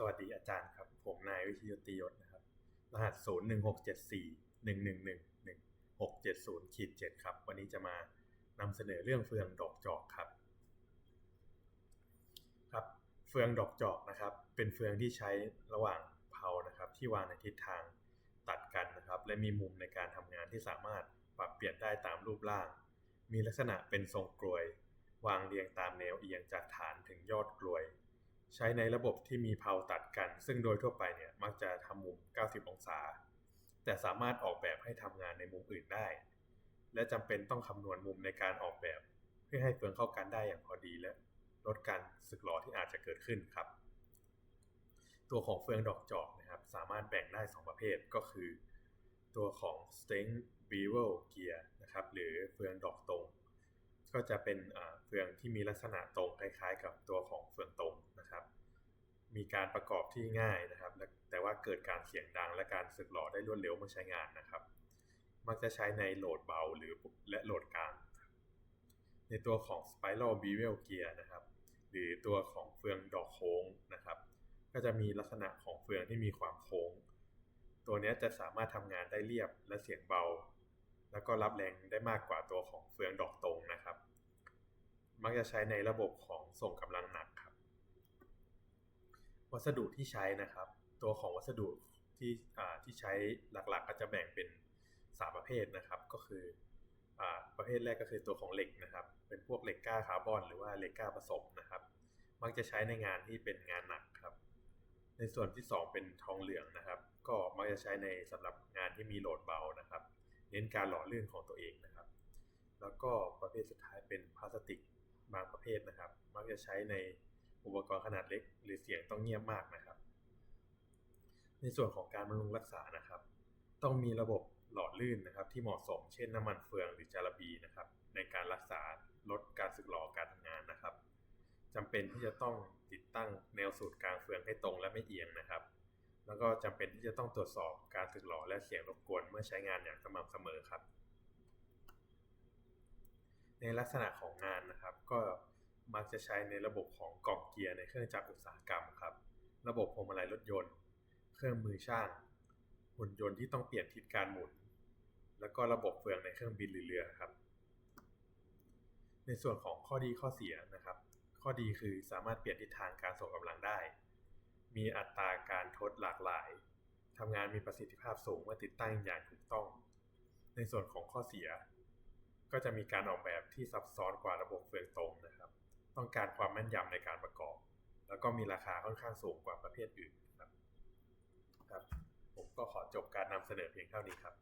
สวัสดีอาจารย์ครับ ผมนายวิทยติยศนะครับ รหัส 0 1 6 7 4 1 1 1 1 6 7 0ขีด7ครับ วันนี้จะมานำเสนอเรื่องเฟืองดอกจอกครับ ครับ เฟืองดอกจอกนะครับ เป็นเฟืองที่ใช้ระหว่างเผานะครับ ที่วางในทิศทางตัดกันนะครับ และมีมุมในการทำงานที่สามารถปรับเปลี่ยนได้ตามรูปร่าง มีลักษณะเป็นทรงกลวยวางเรียงตามแนวเอียงจากฐานถึงยอดกลวย ใช้ในระบบที่มีเพลาตัดกัน ซึ่งโดยทั่วไปเนี่ยมักจะทำมุม 90 องศา แต่สามารถออกแบบให้ทำงานในมุมอื่นได้ และจำเป็นต้องคำนวณมุมในการออกแบบ เพื่อให้เฟืองเข้ากันได้อย่างพอดีและลดการสึกหรอที่อาจจะเกิดขึ้นครับ ตัวของเฟืองดอกจอกนะครับ สามารถแบ่งได้ 2 ประเภทก็คือ ตัวของ Steng Bevel Gear นะครับ หรือเฟืองดอกตรง ก็จะเป็นเฟืองที่มีลักษณะตรงคล้ายๆ กับตัวของเฟืองตรง นะครับ มีการประกอบที่ง่ายนะครับ แต่ว่าเกิดการเสียงดังและการสึกหรอได้รวดเร็วเมื่อใช้งานนะครับ มักจะใช้ในโหลดเบาหรือและโหลดกลางในตัวของ Spiral Bevel Gear นะครับ หรือตัวของเฟืองดอกโค้งนะครับ ก็จะมีลักษณะของเฟืองที่มีความโค้ง ตัวนี้จะสามารถทำงานได้เรียบและเสียงเบา แล้วก็รับแรงได้มากกว่าตัวของเฟืองดอกตรงนะครับ มักจะใช้ในระบบของส่งกำลังหนักครับ วัสดุที่ใช้นะครับ ตัวของวัสดุที่ที่ใช้หลักๆก็จะแบ่งเป็น 3 ประเภทนะครับ ก็คืออประเภทแรกก็คือตัวของเหล็กนะครับ เป็นพวกเหล็กก้าคาร์บอนหรือว่าเหล็กก้าผสมนะครับ มักจะใช้ในงานที่เป็นงานหนักครับ ในส่วนที่ 2 เป็นทองเหลืองนะครับ ก็มักจะใช้ในสำหรับงานที่มีโหลดเบานะครับ เน้นการหล่อลื่นของตัวเองนะครับ แล้วก็ประเภทสุดท้ายเป็นพลาสติกบางประเภทนะครับ มักจะใช้ใน อุปกรณ์ขนาดเล็ก หรือเสียงต้องเงียบมากนะครับ ในส่วนของการบำรุงรักษานะครับ ต้องมีระบบหล่อลื่นนะครับ ที่เหมาะสม เช่นน้ำมันเฟืองหรือจาระบีนะครับ ในการรักษาลดการสึกหรอการทำงานนะครับจำเป็นที่จะต้องติดตั้งแนวสูตรกลางเฟืองให้ตรงและไม่เอียงนะครับ แล้วก็จำเป็นที่จะต้องตรวจสอบการสึกหรอและเสียงรบกวนเมื่อใช้งานอย่างสม่ำเสมอครับในลักษณะของงานนะครับ ก็ มักจะใช้ในระบบของกล่องเกียร์ในเครื่องจักรอุตสาหกรรมครับ ระบบพวงมาลัยรถยนต์ เครื่องมือช่าง หุ่นยนต์ที่ต้องเปลี่ยนทิศการหมุน แล้วก็ระบบเฟืองในเครื่องบินหรือเรือครับ ในส่วนของข้อดีข้อเสียนะครับ ข้อดีคือสามารถเปลี่ยนทิศทางการส่งกำลังได้ มีอัตราการทดหลากหลายทำงานมีประสิทธิภาพสูงเมื่อติดตั้งอย่างถูกต้อง ในส่วนของข้อเสีย ก็จะมีการออกแบบที่ซับซ้อนกว่าระบบเฟืองตรง ต้องการความแม่นยำในการประกอบ แล้วก็มีราคาค่อนข้างสูงกว่าประเภทอื่นครับครับ ผมก็ขอจบการนำเสนอเพียงเท่านี้ครับ